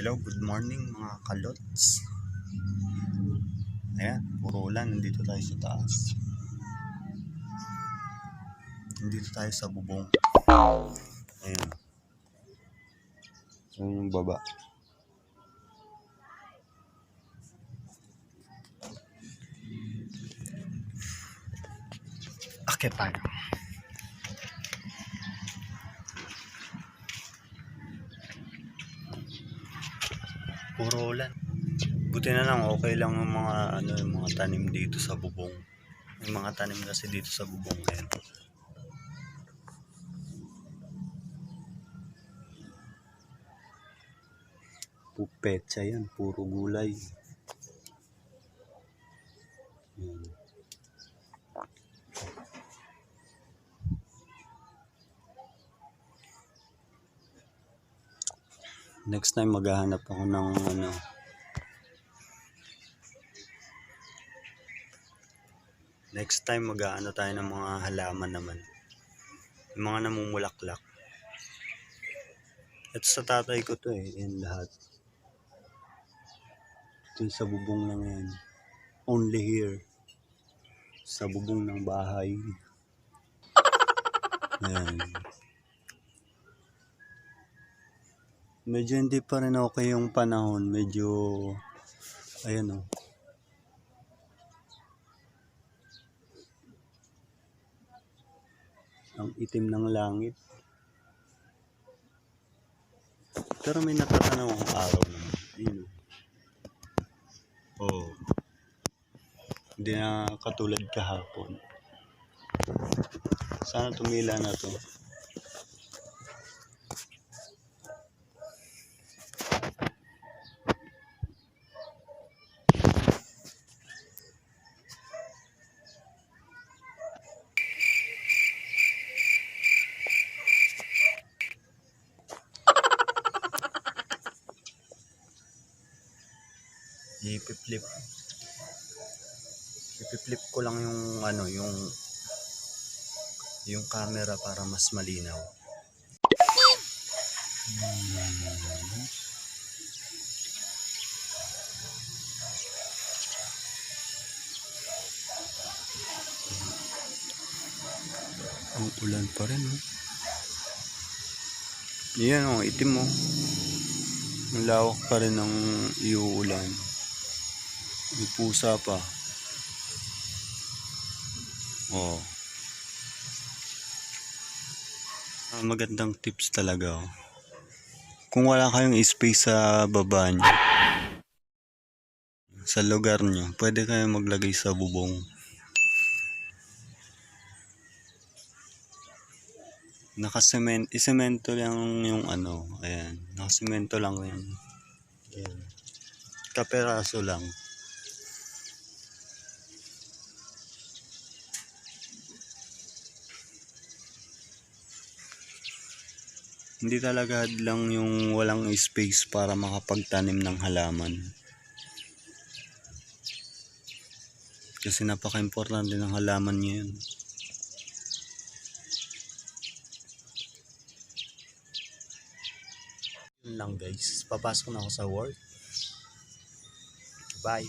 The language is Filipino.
Hello, good morning mga kalots. Ayan, puro ulan. Nandito tayo sa taas. Nandito tayo sa bubong. Ayan. Ayan yung baba. Akit tayo. Puro ulan. Buti na lang okay lang yung mga ano yung mga tanim dito sa bubong. Yung mga tanim kasi dito sa bubong ayan. Pupetsa yan, puro gulay. Next time maghahanap ako ng ano Next time mag-aano tayo ng mga halaman naman. Yung mga namumulaklak. Ito sa tatay ko to eh. Yan lahat. Ito sa bubong lang yan. Only here. Sa bubong ng bahay. Yan. Medyo hindi pa rin okay yung panahon. Medyo, ayan oh. Ang itim ng langit. Pero may natatanaw akong araw naman. Ayun. oh. Oo. Hindi na katulad kahapon. Sana tumila na to. Ipi-flip. Ipi-flip ko lang yung ano, yung yung camera para mas malinaw. Hmm. Ang ulan pa rin, oh. Yan, oh, itim, oh. Ang lawak pa rin ng iuulan. May pusa pa. Oh. Ah, magandang tips talaga. Oh. Kung wala kayong space sa baba nyo, sa lugar nyo, pwede kayong maglagay sa bubong. Nakasemento, isemento lang yung ano, ayan. Nakasemento lang yan. Ayan. Kaperaso lang. Hindi talaga lang yung walang space para makapagtanim ng halaman. Kasi napaka-importante ng halaman niya yun. Yun lang guys. Papasok na ako sa work. Bye.